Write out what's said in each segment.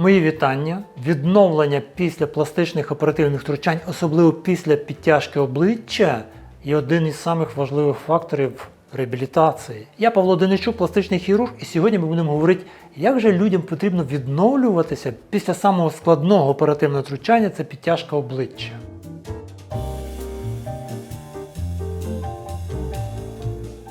Мої вітання. Відновлення після пластичних оперативних втручань, особливо після підтяжки обличчя, є один із самих важливих факторів реабілітації. Я Павло Деничук, пластичний хірург, і сьогодні ми будемо говорити, як же людям потрібно відновлюватися після самого складного оперативного втручання це підтяжка обличчя.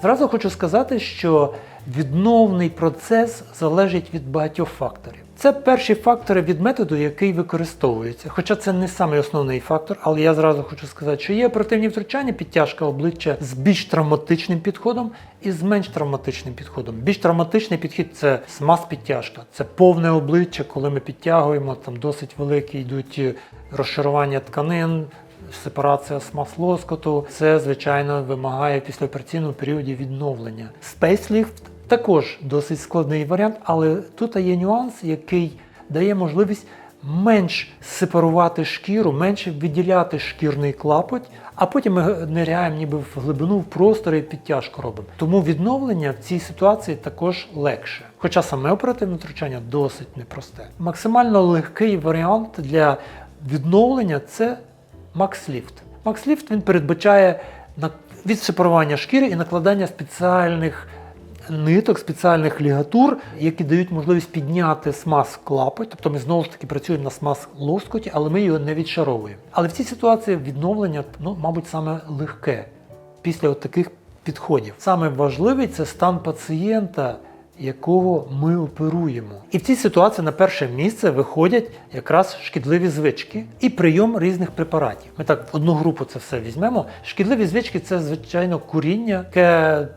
Зразу хочу сказати, що відновний процес залежить від багатьох факторів. Це перші фактори від методу, який використовується. Хоча це не самий основний фактор, але я зразу хочу сказати, що є оперативні втручання, підтяжка обличчя з більш травматичним підходом і з менш травматичним підходом. Більш травматичний підхід це смаз-підтяжка, це повне обличчя, коли ми підтягуємо, там досить великі йдуть е, розшарування тканин, сепарація смаз-лоскоту. Це, звичайно, вимагає в післяопераційному періоді відновлення. Спейсліфт також досить складний варіант, але тут є нюанс, який дає можливість менш сепарувати шкіру, менше виділяти шкірний клапоть, а потім ми ниряємо ніби в глибину в простор і підтяжку робимо. Тому відновлення в цій ситуації також легше. Хоча саме оперативне втручання досить непросте. Максимально легкий варіант для відновлення це Максліфт. Максліфт він передбачає відсепарування шкіри і накладання спеціальних ниток, спеціальних лігатур, які дають можливість підняти смаз клапоть. Тобто ми знову ж таки працюємо на смаз лоскоті, але ми його не відшаровуємо. Але в цій ситуації відновлення, ну, мабуть, саме легке після от таких підходів. Саме важливий це стан пацієнта, якого ми оперуємо. І в цій ситуації на перше місце виходять якраз шкідливі звички і прийом різних препаратів. Ми так в одну групу це все візьмемо. Шкідливі звички це звичайно куріння, яке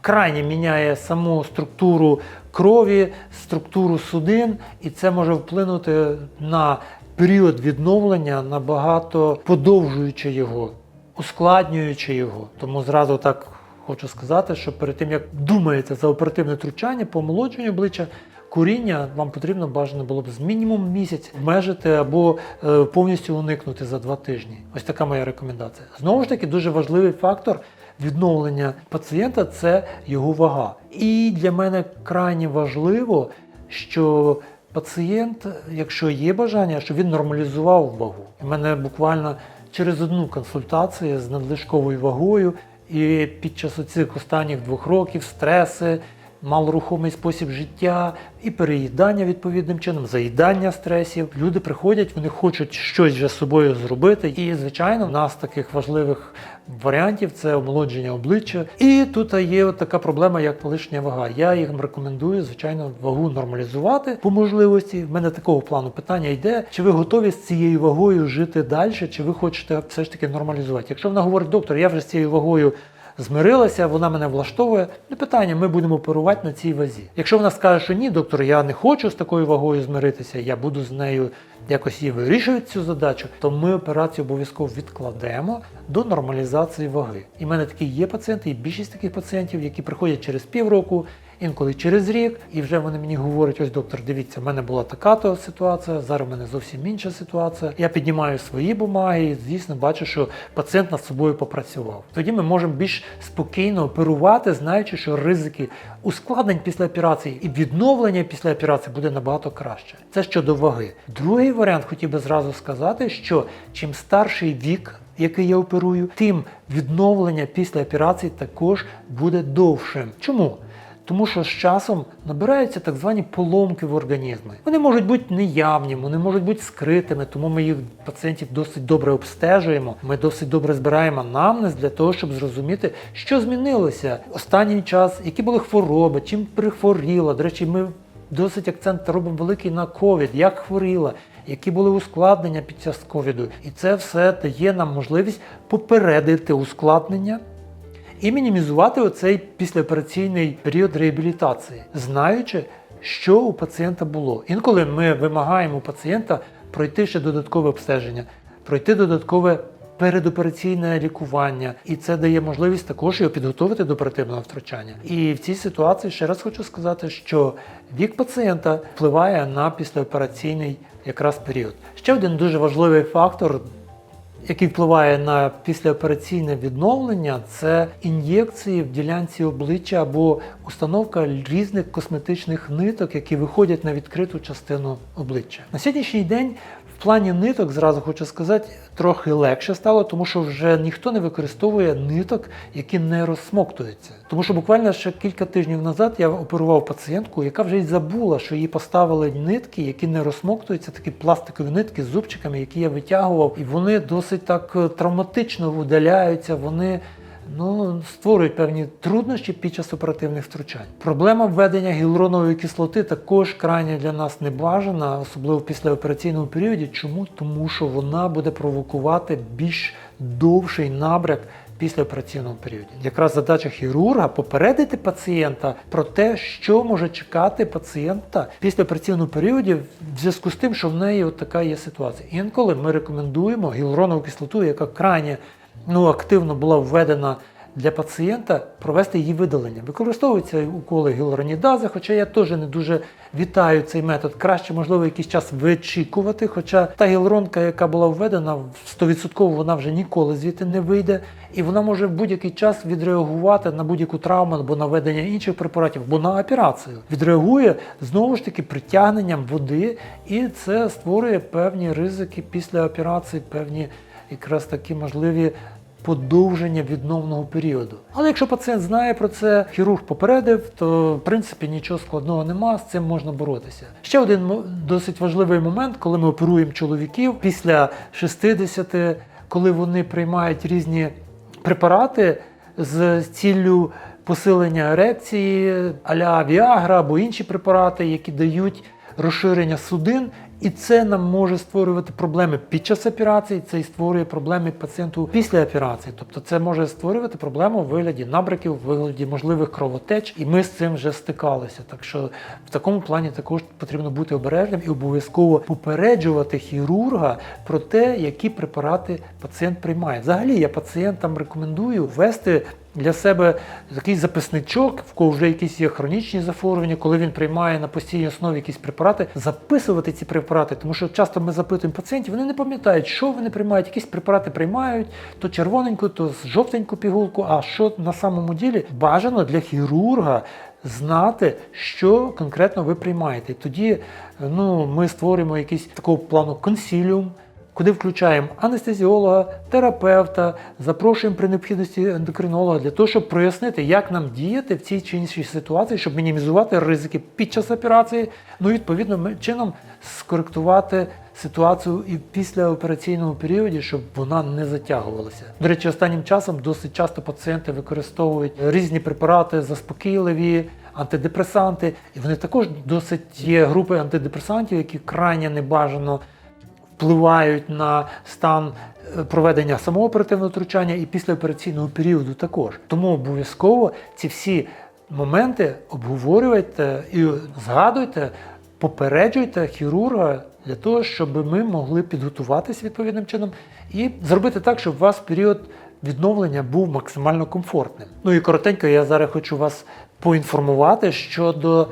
крайне міняє саму структуру крові, структуру судин, і це може вплинути на період відновлення набагато подовжуючи його, ускладнюючи його. Тому зразу так хочу сказати, що перед тим як думаєте за оперативне втручання по омолодженню обличчя. Куріння вам потрібно бажано було б з мінімум місяць обмежити або е, повністю уникнути за два тижні. Ось така моя рекомендація. Знову ж таки, дуже важливий фактор відновлення пацієнта це його вага. І для мене крайне важливо, що пацієнт, якщо є бажання, щоб він нормалізував вагу. У мене буквально через одну консультацію з надлишковою вагою, і під час цих останніх двох років стреси, малорухомий спосіб життя і переїдання відповідним чином, заїдання стресів. Люди приходять, вони хочуть щось вже з собою зробити. І, звичайно, в нас таких важливих варіантів це омолодження обличчя. І тут є от така проблема, як лишня вага. Я їм рекомендую, звичайно, вагу нормалізувати по можливості. В мене такого плану питання йде: чи ви готові з цією вагою жити далі, чи ви хочете все ж таки нормалізувати? Якщо вона говорить, доктор, я вже з цією вагою змирилася, вона мене влаштовує. Не питання, ми будемо оперувати на цій вазі. Якщо вона скаже, що ні, доктор, я не хочу з такою вагою змиритися, я буду з нею якось її вирішувати цю задачу, то ми операцію обов'язково відкладемо до нормалізації ваги. І в мене такі є пацієнти, і більшість таких пацієнтів, які приходять через півроку, інколи через рік, і вже вони мені говорять: ось доктор, дивіться, в мене була така то ситуація, зараз в мене зовсім інша ситуація. Я піднімаю свої бумаги і звісно бачу, що пацієнт над собою попрацював. Тоді ми можемо більш спокійно оперувати, знаючи, що ризики ускладнень після операції і відновлення після операції буде набагато краще. Це щодо ваги. Другий варіант хотів би зразу сказати, що чим старший вік який я оперую, тим відновлення після операції також буде довшим. Чому? Тому що з часом набираються так звані поломки в організмі. Вони можуть бути неявні, вони можуть бути скритими, тому ми їх пацієнтів досить добре обстежуємо. Ми досить добре збираємо анамнез для того, щоб зрозуміти, що змінилося останній час, які були хвороби, чим прихворіла. До речі, ми досить акцент робимо великий на ковід, як хворіла, які були ускладнення під час ковіду. І це все дає нам можливість попередити ускладнення і мінімізувати оцей післяопераційний період реабілітації, знаючи, що у пацієнта було. Інколи ми вимагаємо у пацієнта пройти ще додаткове обстеження, пройти додаткове передопераційне лікування, і це дає можливість також його підготувати до оперативного втручання. І в цій ситуації ще раз хочу сказати, що вік пацієнта впливає на післяопераційний якраз період. Ще один дуже важливий фактор який впливає на післяопераційне відновлення, це ін'єкції в ділянці обличчя або установка різних косметичних ниток, які виходять на відкриту частину обличчя. На сьогоднішній день плані ниток, зразу хочу сказати, трохи легше стало, тому що вже ніхто не використовує ниток, які не розсмоктуються. Тому що буквально ще кілька тижнів назад я оперував пацієнтку, яка вже й забула, що їй поставили нитки, які не розсмоктуються, такі пластикові нитки з зубчиками, які я витягував, і вони досить так е, травматично видаляються. Вони ну, створюють певні труднощі під час оперативних втручань. Проблема введення гіалуронової кислоти також крайне для нас не бажана, особливо в післяопераційному періоді. Чому? Тому що вона буде провокувати більш довший набряк після операційного періоду. Якраз задача хірурга попередити пацієнта про те, що може чекати пацієнта після операційного періоду в зв'язку з тим, що в неї от така є ситуація. Інколи ми рекомендуємо гіалуронову кислоту, яка крайне ну, активно була введена для пацієнта, провести її видалення. Використовуються уколи гіалуронідази, хоча я теж не дуже вітаю цей метод. Краще, можливо, якийсь час вичікувати. Хоча та гіалуронка, яка була введена, 100% вона вже ніколи звідти не вийде, і вона може в будь-який час відреагувати на будь-яку травму або на введення інших препаратів, або на операцію. Відреагує знову ж таки притягненням води, і це створює певні ризики після операції, певні якраз такі можливі подовження відновного періоду. Але якщо пацієнт знає про це, хірург попередив, то в принципі нічого складного нема, з цим можна боротися. Ще один досить важливий момент, коли ми оперуємо чоловіків після 60, коли вони приймають різні препарати з ціллю посилення ерекції, аля Віагра або інші препарати, які дають розширення судин, і це нам може створювати проблеми під час операції, це і створює проблеми пацієнту після операції. Тобто це може створювати проблему в вигляді набряків, в вигляді можливих кровотеч, і ми з цим вже стикалися. Так що в такому плані також потрібно бути обережним і обов'язково попереджувати хірурга про те, які препарати пацієнт приймає. Взагалі я пацієнтам рекомендую ввести для себе такий записничок, в кого вже якісь є хронічні захворювання, коли він приймає на постійній основі якісь препарати, записувати ці препарати, тому що часто ми запитуємо пацієнтів, вони не пам'ятають, що вони приймають, якісь препарати приймають, то червоненьку, то жовтеньку пігулку. А що на самому ділі бажано для хірурга знати, що конкретно ви приймаєте. Тоді ну, ми створюємо якийсь такого плану консіліум куди включаємо анестезіолога, терапевта, запрошуємо при необхідності ендокринолога для того, щоб прояснити, як нам діяти в цій чи іншій ситуації, щоб мінімізувати ризики під час операції, ну і відповідно ми- чином скоректувати ситуацію і після операційного періоді, щоб вона не затягувалася. До речі, останнім часом досить часто пацієнти використовують різні препарати заспокійливі. Антидепресанти, і вони також досить є групи антидепресантів, які крайне небажано впливають на стан е, проведення самого оперативного втручання і післяопераційного періоду також. Тому обов'язково ці всі моменти обговорюйте і згадуйте, попереджуйте хірурга для того, щоб ми могли підготуватися відповідним чином і зробити так, щоб у вас період відновлення був максимально комфортним. Ну і коротенько я зараз хочу вас поінформувати щодо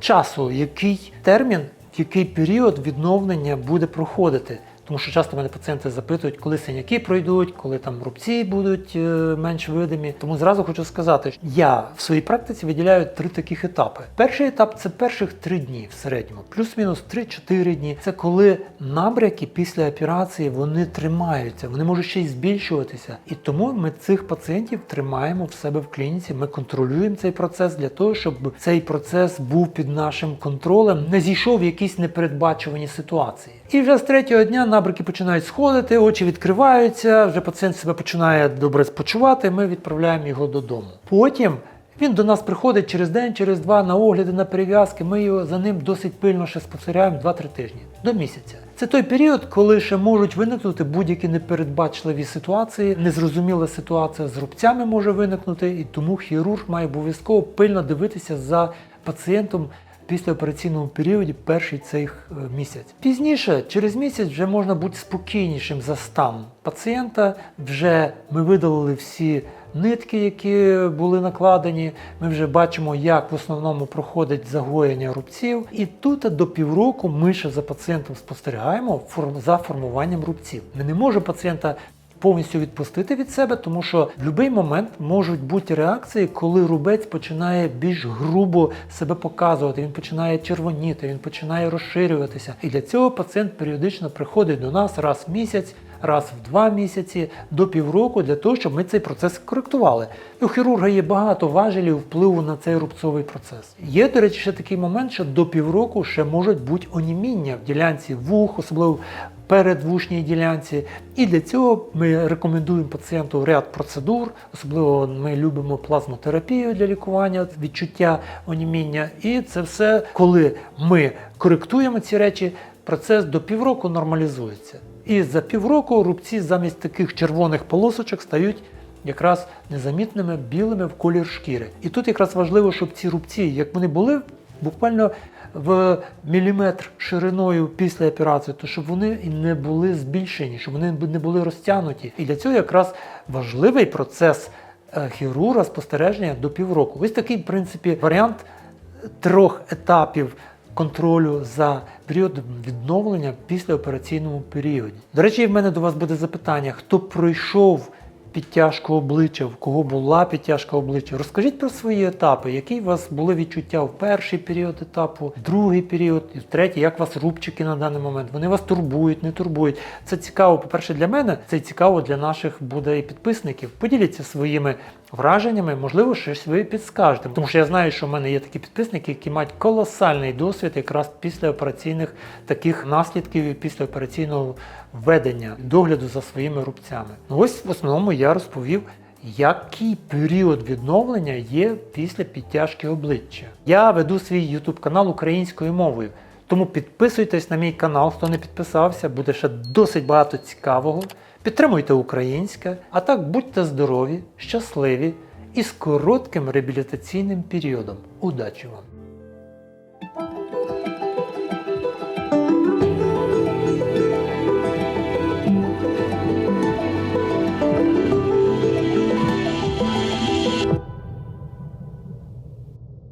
часу, який термін, який період відновлення буде проходити. Тому що часто мене пацієнти запитують, коли синяки пройдуть, коли там рубці будуть е, менш видимі. Тому зразу хочу сказати, що я в своїй практиці виділяю три таких етапи. Перший етап це перших три дні в середньому, плюс-мінус 3-4 дні. Це коли набряки після операції вони тримаються, вони можуть ще й збільшуватися. І тому ми цих пацієнтів тримаємо в себе в клініці. Ми контролюємо цей процес для того, щоб цей процес був під нашим контролем, не зійшов в якісь непередбачувані ситуації. І вже з третього дня набряки починають сходити, очі відкриваються, вже пацієнт себе починає добре спочувати. Ми відправляємо його додому. Потім він до нас приходить через день, через два на огляди, на перев'язки. Ми його за ним досить пильно ще спостерігаємо 2-3 тижні до місяця. Це той період, коли ще можуть виникнути будь-які непередбачливі ситуації. Незрозуміла ситуація з рубцями може виникнути, і тому хірург має обов'язково пильно дивитися за пацієнтом після операційного періоді перший цей е, місяць. Пізніше, через місяць, вже можна бути спокійнішим за стан пацієнта. Вже ми видалили всі нитки, які були накладені. Ми вже бачимо, як в основному проходить загоєння рубців. І тут до півроку ми ще за пацієнтом спостерігаємо за формуванням рубців. Ми не можемо пацієнта повністю відпустити від себе, тому що в будь-який момент можуть бути реакції, коли рубець починає більш грубо себе показувати, він починає червоніти, він починає розширюватися. І для цього пацієнт періодично приходить до нас раз в місяць. Раз в два місяці до півроку для того, щоб ми цей процес коректували. У хірурга є багато важелів впливу на цей рубцовий процес. Є, до речі, ще такий момент, що до півроку ще можуть бути оніміння в ділянці вух, особливо передвушній ділянці. І для цього ми рекомендуємо пацієнту ряд процедур, особливо ми любимо плазмотерапію для лікування відчуття оніміння. І це все, коли ми коректуємо ці речі, процес до півроку нормалізується. І за півроку рубці замість таких червоних полосочок стають якраз незамітними білими в колір шкіри. І тут якраз важливо, щоб ці рубці, як вони були буквально в міліметр шириною після операції, то щоб вони не були збільшені, щоб вони не були розтягнуті. І для цього якраз важливий процес е, хірурга спостереження до півроку. Ось такий, в принципі, варіант трьох етапів контролю за періодом відновлення в післяопераційному періоді. До речі, в мене до вас буде запитання: хто пройшов підтяжку обличчя, в кого була підтяжка обличчя? Розкажіть про свої етапи, які у вас були відчуття в перший період етапу, в другий період і в третій, як вас рубчики на даний момент? Вони вас турбують, не турбують. Це цікаво, по-перше, для мене, це цікаво для наших буде і підписників. Поділіться своїми враженнями, можливо, щось ви підскажете. Тому що я знаю, що в мене є такі підписники, які мають колосальний досвід якраз після операційних таких наслідків і післяопераційного введення догляду за своїми рубцями. Ну ось в основному я розповів. Який період відновлення є після підтяжки обличчя? Я веду свій YouTube канал українською мовою, тому підписуйтесь на мій канал, хто не підписався, буде ще досить багато цікавого. Підтримуйте українське, а так будьте здорові, щасливі і з коротким реабілітаційним періодом. Удачі вам!